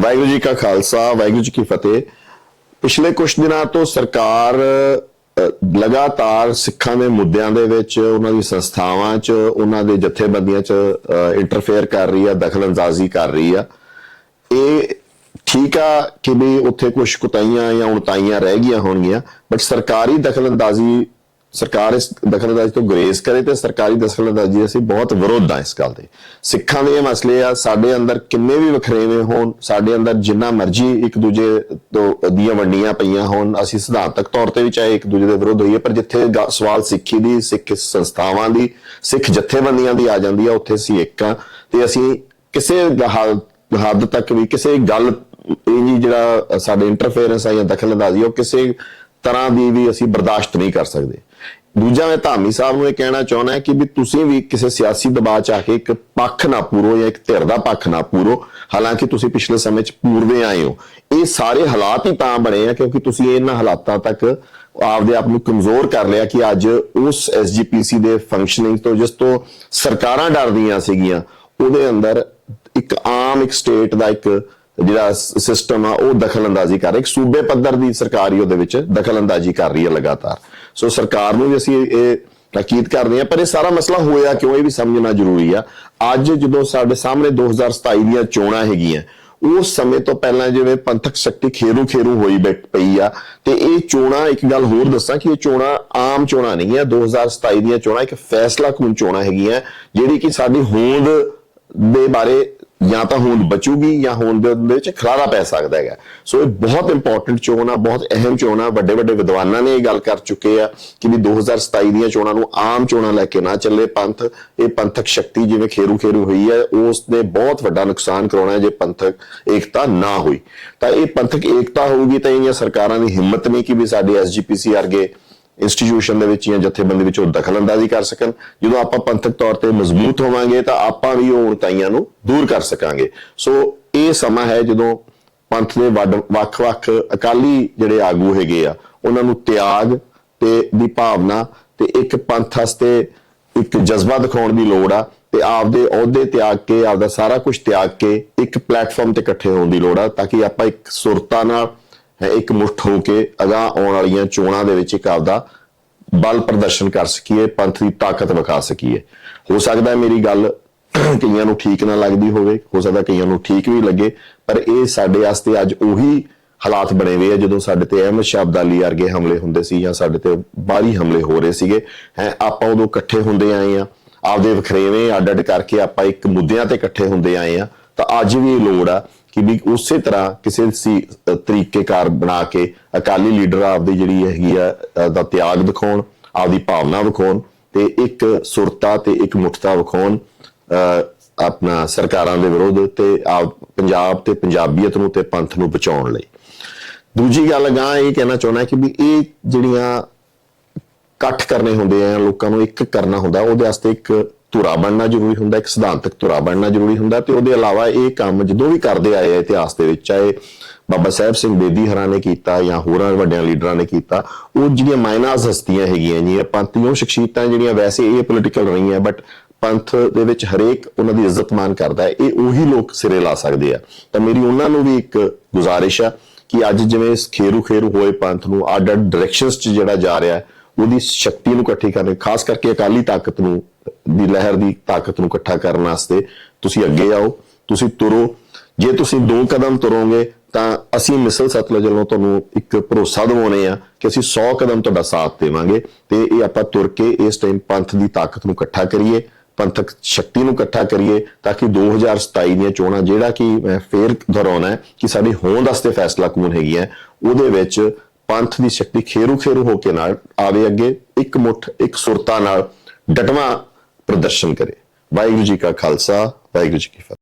ਵਾਹਿਗੁਰੂ ਜੀ ਕਾ ਖਾਲਸਾ, ਵਾਹਿਗੁਰੂ ਜੀ ਕੀ ਫਤਿਹ। ਪਿਛਲੇ ਕੁਝ ਦਿਨਾਂ ਤੋਂ ਸਰਕਾਰ ਲਗਾਤਾਰ ਸਿੱਖਾਂ ਦੇ ਮੁੱਦਿਆਂ ਦੇ ਵਿੱਚ, ਉਹਨਾਂ ਦੀ ਸੰਸਥਾਵਾਂ 'ਚ, ਉਹਨਾਂ ਦੇ ਜਥੇਬੰਦੀਆਂ 'ਚ ਇੰਟਰਫੇਅਰ ਕਰ ਰਹੀ ਆ, ਦਖਲਅੰਦਾਜ਼ੀ ਕਰ ਰਹੀ ਆ। ਇਹ ਠੀਕ ਆ ਕਿ ਵੀ ਉੱਥੇ ਕੁਝ ਕੁਤਾਈਆਂ ਜਾਂ ਉਣਤਾਈਆਂ ਰਹਿ ਗਈਆਂ ਹੋਣਗੀਆਂ ਬਟ ਸਰਕਾਰੀ ਦਖਲਅੰਦਾਜ਼ੀ ਸਰਕਾਰ ਇਸ ਦਖਲਅੰਦਾਜ਼ੀ ਤੋਂ ਗੁਰੇਜ਼ ਕਰੇ ਤੇ ਸਰਕਾਰੀ ਦਖਲਅੰਦਾਜ਼ੀ ਅਸੀਂ ਬਹੁਤ ਵਿਰੋਧ ਆ ਇਸ ਗੱਲ ਦੇ। ਸਿੱਖਾਂ ਦੇ ਮਸਲੇ ਆ, ਸਾਡੇ ਅੰਦਰ ਕਿੰਨੇ ਵੀ ਵਖਰੇਵੇਂ ਹੋਣ, ਸਾਡੇ ਅੰਦਰ ਜਿੰਨਾ ਮਰਜ਼ੀ ਇੱਕ ਦੂਜੇ ਤੋਂ ਦੀਆਂ ਵੰਡੀਆਂ ਪਈਆਂ ਹੋਣ, ਅਸੀਂ ਸਿਧਾਂਤਕ ਤੌਰ ਤੇ ਵੀ ਚਾਹੇ ਇੱਕ ਦੂਜੇ ਦੇ ਵਿਰੋਧ ਹੋਈਏ, ਪਰ ਜਿੱਥੇ ਸਵਾਲ ਸਿੱਖੀ ਦੀ, ਸਿੱਖ ਸੰਸਥਾਵਾਂ ਦੀ, ਸਿੱਖ ਜਥੇਬੰਦੀਆਂ ਦੀ ਆ ਜਾਂਦੀ ਆ, ਉੱਥੇ ਅਸੀਂ ਇੱਕ ਆ ਤੇ ਅਸੀਂ ਕਿਸੇ ਹੱਦ ਤੱਕ ਵੀ ਕਿਸੇ ਗੱਲ, ਇਹ ਜਿਹੜਾ ਸਾਡੇ ਇੰਟਰਫੇਰੈਂਸ ਆ ਜਾਂ ਦਖਲਅੰਦਾਜ਼ੀ, ਉਹ ਕਿਸੇ ਤਰ੍ਹਾਂ ਦੀ ਵੀ ਅਸੀਂ ਬਰਦਾਸ਼ਤ ਨਹੀਂ ਕਰ ਸਕਦੇ। ਦੂਜਾ ਮੈਂ ਧਾਮੀ ਸਾਹਿਬ ਨੂੰ ਇਹ ਕਹਿਣਾ ਚਾਹੁੰਦਾ ਕਿ ਵੀ ਤੁਸੀਂ ਵੀ ਕਿਸੇ ਸਿਆਸੀ ਦਬਾਅ ਚ ਆ ਕੇ ਇੱਕ ਪੱਖ ਨਾ ਪੂਰੋ ਜਾਂ ਇੱਕ ਧਿਰ ਦਾ ਪੱਖ ਨਾ ਪੂਰੋ। ਹਾਲਾਂਕਿ ਤੁਸੀਂ ਪਿਛਲੇ ਸਮੇਂ ਚ ਪੂਰਦੇ ਆਏ ਹੋ। ਇਹ ਸਾਰੇ ਹਾਲਾਤ ਹੀ ਤਾਂ ਬਣੇ ਆ ਕਿਉਂਕਿ ਤੁਸੀਂ ਇਹਨਾਂ ਹਾਲਾਤਾਂ ਤੱਕ ਆਪਦੇ ਆਪ ਨੂੰ ਕਮਜ਼ੋਰ ਕਰ ਲਿਆ ਕਿ ਅੱਜ ਉਸ ਐਸਜੀਪੀਸੀ ਦੇ ਫੰਕਸ਼ਨਿੰਗ ਤੋਂ, ਜਿਸ ਤੋਂ ਸਰਕਾਰਾਂ ਡਰਦੀਆਂ ਸੀਗੀਆਂ, ਉਹਦੇ ਅੰਦਰ ਇੱਕ ਆਮ ਇੱਕ ਸਟੇਟ ਦਾ ਇੱਕ ਜਿਹੜਾ ਸਿਸਟਮ ਆ, ਉਹ ਦਖਲਅੰਦਾਜ਼ੀ ਕਰ ਰਿਹਾ ਸੂਬੇ ਪੱਧਰ ਦੀ ਸਰਕਾਰ ਹੀ ਉਹਦੇ ਵਿੱਚ ਦਖਲਅੰਦਾਜ਼ੀ ਕਰ ਰਹੀ ਹੈ ਲਗਾਤਾਰ। ਸੋ ਸਰਕਾਰ ਨੂੰ ਵੀ ਅਸੀਂ ਇਹ ਤਾਕੀਦ ਕਰਦੇ ਹਾਂ, ਪਰ ਇਹ ਸਾਰਾ ਮਸਲਾ ਹੋਇਆ ਕਿਉਂ, ਇਹ ਵੀ ਸਮਝਣਾ ਜ਼ਰੂਰੀ ਆ। ਅੱਜ ਜਦੋਂ ਸਾਡੇ ਸਾਹਮਣੇ 2027 ਦੀਆਂ ਚੋਣਾਂ ਹੈਗੀਆਂ, ਉਸ ਸਮੇਂ ਤੋਂ ਪਹਿਲਾਂ ਜਿਵੇਂ ਪੰਥਕ ਸ਼ਕਤੀ ਖੇਰੂ ਖੇਰੂ ਹੋਈ ਬੈਠ ਪਈ ਆ, ਤੇ ਇਹ ਚੋਣਾਂ, ਇੱਕ ਗੱਲ ਹੋਰ ਦੱਸਾਂ ਕਿ ਇਹ ਚੋਣਾਂ ਆਮ ਚੋਣਾਂ ਨਹੀਂ ਆ। 2027 ਦੀਆਂ ਚੋਣਾਂ ਇੱਕ ਫੈਸਲਾ ਕੂਨ ਚੋਣਾਂ ਹੈਗੀਆਂ, ਜਿਹੜੀ ਕਿ ਸਾਡੀ ਹੋਂਦ ਦੇ ਬਾਰੇ ਜਾਂ ਤਾਂ ਹੋਂਦ ਬਚੂਗੀ ਜਾਂ ਹੋਂਦ ਦੇ ਵਿੱਚ ਖਲਾਰਾ ਪੈ ਸਕਦਾ ਹੈਗਾ। ਸੋ ਇਹ ਬਹੁਤ ਇੰਪੋਰਟੈਂਟ ਚੋਣ ਆ, ਬਹੁਤ ਅਹਿਮ ਚੋਣ ਆ। ਵੱਡੇ ਵੱਡੇ ਵਿਦਵਾਨਾਂ ਨੇ ਇਹ ਗੱਲ ਕਰ ਚੁੱਕੇ ਆ ਕਿ ਵੀ 2027 ਦੀਆਂ ਚੋਣਾਂ ਨੂੰ ਆਮ ਚੋਣਾਂ ਲੈ ਕੇ ਨਾ ਚੱਲੇ ਪੰਥ। ਇਹ ਪੰਥਕ ਸ਼ਕਤੀ ਜਿਵੇਂ ਖੇਰੂ ਖੇਰੂ ਹੋਈ ਹੈ ਉਸ ਨੇ ਬਹੁਤ ਵੱਡਾ ਨੁਕਸਾਨ ਕਰਾਉਣਾ ਹੈ ਜੇ ਪੰਥਕ ਏਕਤਾ ਨਾ ਹੋਈ। ਤਾਂ ਇਹ ਪੰਥਕ ਏਕਤਾ ਹੋਊਗੀ ਤਾਂ ਇਹ ਸਰਕਾਰਾਂ ਦੀ ਹਿੰਮਤ ਨਹੀਂ ਕਿ ਵੀ ਸਾਡੇ ਐਸਜੀਪੀਸੀ ਵਰਗੇ ਇੰਸਟੀਟਿਊਸ਼ਨ ਦੇ ਵਿੱਚ ਜਾਂ ਜਥੇਬੰਦੀ ਵਿੱਚ ਉਹ ਦਖਲਅੰਦਾਜ਼ੀ ਕਰ ਸਕਣ। ਜਦੋਂ ਆਪਾਂ ਪੰਥਕ ਤੌਰ ਤੇ ਮਜ਼ਬੂਤ ਹੋਵਾਂਗੇ ਤਾਂ ਆਪਾਂ ਵੀ ਉਹ ਉਣਤਾਈਆਂ ਨੂੰ ਦੂਰ ਕਰ ਸਕਾਂਗੇ। ਸੋ ਇਹ ਸਮਾਂ ਹੈ ਜਦੋਂ ਪੰਥ ਦੇ ਵੱਡ- ਵੱਖ-ਵੱਖ ਅਕਾਲੀ ਜਿਹੜੇ ਆਗੂ ਹੈਗੇ ਆ, ਉਹਨਾਂ ਨੂੰ ਤਿਆਗ ਤੇ ਦੀ ਭਾਵਨਾ ਤੇ ਇੱਕ ਪੰਥ ਵਾਸਤੇ ਇੱਕ ਜਜ਼ਬਾ ਦਿਖਾਉਣ ਦੀ ਲੋੜ ਆ ਤੇ ਆਪਦੇ ਅਹੁਦੇ ਤਿਆਗ ਕੇ, ਆਪਦਾ ਸਾਰਾ ਕੁਝ ਤਿਆਗ ਕੇ ਇੱਕ ਪਲੇਟਫਾਰਮ ਤੇ ਇਕੱਠੇ ਹੋਣ ਦੀ ਲੋੜ ਆ, ਤਾਂ ਕਿ ਆਪਾਂ ਇੱਕ ਸੁਰਤਾ ਨਾਲ ਇੱਕ ਮੁੱਠ ਹੋ ਕੇ ਅਗਾਂਹ ਆਉਣ ਵਾਲੀਆਂ ਚੋਣਾਂ ਦੇ ਵਿੱਚ ਇੱਕ ਆਪਦਾ ਬਲ ਪ੍ਰਦਰਸ਼ਨ ਕਰ ਸਕੀਏ, ਪੰਥ ਦੀ ਤਾਕਤ ਵਿਖਾ ਸਕੀਏ। ਹੋ ਸਕਦਾ ਮੇਰੀ ਗੱਲ ਕਈਆਂ ਨੂੰ ਠੀਕ ਨਾ ਲੱਗਦੀ ਹੋਵੇ, ਹੋ ਸਕਦਾ ਕਈਆਂ ਨੂੰ ਠੀਕ ਵੀ ਲੱਗੇ, ਪਰ ਇਹ ਸਾਡੇ ਵਾਸਤੇ ਅੱਜ ਉਹੀ ਹਾਲਾਤ ਬਣੇ ਹੋਏ ਆ ਜਦੋਂ ਸਾਡੇ ਤੇ ਅਹਿਮਦ ਸ਼ਾਹ ਅਬਦਾਲੀ ਵਰਗੇ ਹਮਲੇ ਹੁੰਦੇ ਸੀ ਜਾਂ ਸਾਡੇ ਤੇ ਬਾਹਰੀ ਹਮਲੇ ਹੋ ਰਹੇ ਸੀਗੇ। ਹੈ, ਆਪਾਂ ਉਦੋਂ ਇਕੱਠੇ ਹੁੰਦੇ ਆਏ ਆ, ਆਪਦੇ ਵਖਰੇਵੇਂ ਅੱਡ ਅੱਡ ਕਰਕੇ ਆਪਾਂ ਇੱਕ ਮੁੱਦਿਆਂ ਤੇ ਇਕੱਠੇ ਹੁੰਦੇ ਆਏ ਆ। ਤਾਂ ਅੱਜ ਵੀ ਇਹ ਲੋੜ ਆ ਕਿ ਵੀ ਉਸੇ ਤਰ੍ਹਾਂ ਕਿਸੇ ਸੀ ਤਰੀਕੇਕਾਰ ਬਣਾ ਕੇ ਅਕਾਲੀ ਲੀਡਰ ਆਪਦੀ ਜਿਹੜੀ ਹੈਗੀ ਆ ਦਾ ਤਿਆਗ ਦਿਖਾਉਣ, ਆਪਦੀ ਭਾਵਨਾ ਵਿਖਾਉਣ ਤੇ ਇੱਕ ਸੁਰਤਾ ਤੇ ਇੱਕ ਮੁੱਠਤਾ ਵਿਖਾਉਣ ਆਪਣਾ ਸਰਕਾਰਾਂ ਦੇ ਵਿਰੋਧ ਤੇ ਆਪ ਪੰਜਾਬ ਤੇ ਪੰਜਾਬੀਅਤ ਨੂੰ ਤੇ ਪੰਥ ਨੂੰ ਬਚਾਉਣ ਲਈ। ਦੂਜੀ ਗੱਲ ਗਾਂ ਇਹ ਕਹਿਣਾ ਚਾਹੁੰਦਾ ਕਿ ਵੀ ਇਹ ਜਿਹੜੀਆਂ ਇਕੱਠ ਕਰਨੇ ਹੁੰਦੇ ਆ, ਲੋਕਾਂ ਨੂੰ ਇੱਕ ਕਰਨਾ ਹੁੰਦਾ, ਉਹਦੇ ਵਾਸਤੇ ਇੱਕ ਧੁਰਾ ਬਣਨਾ ਜ਼ਰੂਰੀ ਹੁੰਦਾ, ਇੱਕ ਸਿਧਾਂਤਕ ਧੁਰਾ ਬਣਨਾ ਜ਼ਰੂਰੀ ਹੁੰਦਾ ਤੇ ਉਹਦੇ ਇਲਾਵਾ ਇਹ ਕੰਮ ਜਦੋਂ ਵੀ ਕਰਦੇ ਆਏ ਆ ਇਤਿਹਾਸ ਦੇ ਵਿੱਚ, ਚਾਹੇ ਬਾਬਾ ਸਾਹਿਬ ਸਿੰਘ ਬੇਦੀ ਹਰਾਂ ਨੇ ਕੀਤਾ ਜਾਂ ਹੋਰਾਂ ਵੱਡਿਆਂ ਲੀਡਰਾਂ ਨੇ ਕੀਤਾ, ਉਹ ਜਿਹੜੀਆਂ ਮਾਈਨਸ ਹਸਤੀਆਂ ਹੈਗੀਆਂ ਜੀ ਪੰਥੀਓ ਸ਼ਖਸੀਅਤਾਂ ਜਿਹੜੀਆਂ ਵੈਸੇ ਇਹ ਪੋਲੀਟੀਕਲ ਰਹੀਆਂ ਬਟ ਪੰਥ ਦੇ ਵਿੱਚ ਹਰੇਕ ਉਹਨਾਂ ਦੀ ਇੱਜ਼ਤ ਮਾਨ ਕਰਦਾ ਹੈ, ਇਹ ਉਹੀ ਲੋਕ ਸਿਰੇ ਲਾ ਸਕਦੇ ਆ। ਤਾਂ ਮੇਰੀ ਉਹਨਾਂ ਨੂੰ ਵੀ ਇੱਕ ਗੁਜ਼ਾਰਿਸ਼ ਆ ਕਿ ਅੱਜ ਜਿਵੇਂ ਇਸ ਖੇਰੂ ਖੇਰੂ ਹੋਏ ਪੰਥ ਨੂੰ ਅੱਡ ਅੱਡ ਡਾਇਰੈਕਸ਼ਨਸ 'ਚ ਜਿਹੜਾ ਜਾ ਰਿਹਾ, ਉਹਦੀ ਸ਼ਕਤੀ ਨੂੰ ਇਕੱਠੀ ਕਰਨ, ਖਾਸ ਕਰਕੇ ਅਕਾਲੀ ਤਾਕਤ ਨੂੰ ਦੀ ਲਹਿਰ ਦੀ ਤਾਕਤ ਨੂੰ ਇਕੱਠਾ ਕਰਨ ਵਾਸਤੇ ਤੁਸੀਂ ਅੱਗੇ ਆਓ, ਤੁਸੀਂ ਤੁਰੋ। ਜੇ ਤੁਸੀਂ ਦੋ ਕਦਮ ਤੁਰੋਗੇ, ਤਾਂ ਅਸੀਂ ਮਿਸਲ ਸਤਲੁਜ ਵੱਲੋਂ ਤੁਹਾਨੂੰ ਇੱਕ ਭਰੋਸਾ ਦਿਵਾਉਣੇ ਆ ਕਿ ਅਸੀਂ 100 ਕਦਮ ਤੁਹਾਡਾ ਸਾਥ ਦੇਵਾਂਗੇ ਤੇ ਇਹ ਆਪਾਂ ਤੁਰ ਕੇ ਇਸ ਟਾਈਮ ਪੰਥ ਦੀ ਤਾਕਤ ਨੂੰ ਇਕੱਠਾ ਕਰੀਏ, ਪੰਥਕ ਸ਼ਕਤੀ ਨੂੰ ਇਕੱਠਾ ਕਰੀਏ, ਤਾਂ ਕਿ 2027 ਦੀਆਂ ਚੋਣਾਂ, ਜਿਹੜਾ ਕਿ ਮੈਂ ਫੇਰ ਦੁਹਰਾਉਣਾ ਕਿ ਸਾਡੀ ਹੋਂਦ ਵਾਸਤੇ ਫੈਸਲਾ ਕੌਣ ਹੈਗੀ ਹੈ, ਉਹਦੇ ਵਿੱਚ ਪੰਥ ਦੀ ਸ਼ਕਤੀ ਖੇਰੂ ਖੇਰੂ ਹੋ ਕੇ ਨਾਲ ਆਵੇ ਅੱਗੇ, ਇੱਕ ਮੁੱਠ, ਇੱਕ ਸੁਰਤਾ ਨਾਲ ਡਟਵਾ ਪ੍ਰਦਰਸ਼ਨ ਕਰੇ। ਵਾਹਿਗੁਰੂ ਜੀ ਕਾ ਖਾਲਸਾ ਵਾਹਿਗੁਰੂ ਜੀ ਕੀ ਫਤਿਹ।